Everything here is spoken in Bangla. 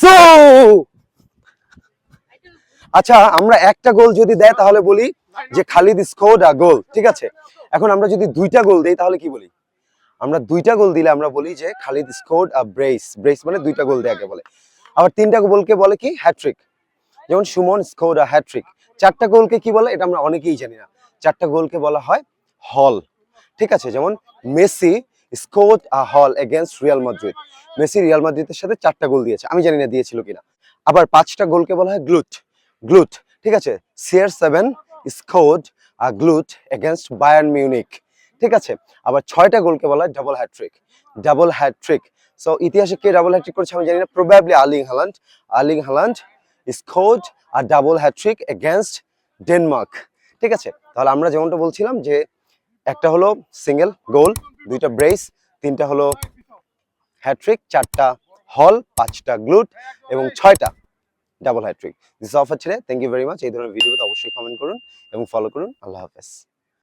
সো আচ্ছা আমরা একটা গোল যদি দেয় তাহলে বলি যে খালিদ স্কোর্ড আ গোল, ঠিক আছে? এখন আমরা যদি দুইটা গোল দেই তাহলে কি বলি? আমরা দুইটা গোল দিলে আমরা বলি যে Khalid scored a brace brace মানে দুইটা গোল দেয়াকে বলে। আবার তিনটা গোলকে বলে কি? হ্যাট্রিক যেমন সুমন স্কোর্ড আ হ্যাট্রিক চারটা গোলকে কি বলে? এটা আমরা অনেকেই জানি না। চারটা গোলকে বলা হয় হল। ঠিক আছে, যেমন মেসি আ হল against Real Madrid Messi Real মাদ্রিদের সাথে চারটা গোল দিয়েছে। আমি জানি না দিয়েছিল কিনা। আবার পাঁচটা গোলকে বলা হয় গ্লুট গ্লুট ঠিক আছে? CR seven scored a goal against Bayern Munich ঠিক আছে? আবার ছয়টা গোলকে বলা হয় double hat-trick double hat-trick so ইতিহাসে কে ডাবল হ্যাট্রিক করেছে আমি জানি না। Probably Erling Haaland Erling Haaland scored আর ডাবল হ্যাট্রিক এগেনস্ট ডেনমার্ক ঠিক আছে? তাহলে আমরা যেমনটা বলছিলাম যে একটা হলো সিঙ্গেল গোল দুইটা ব্রেস তিনটা হলো হ্যাট্রিক চারটা হল পাঁচটা গ্লুট এবং ছয়টা ডাবল হ্যাট্রিক দিস অফার ছেড়ে থ্যাংক ইউ ভেরি মাচ এই ধরনের ভিডিওতে অবশ্যই কমেন্ট করুন এবং ফলো করুন। আল্লাহ হাফেজ।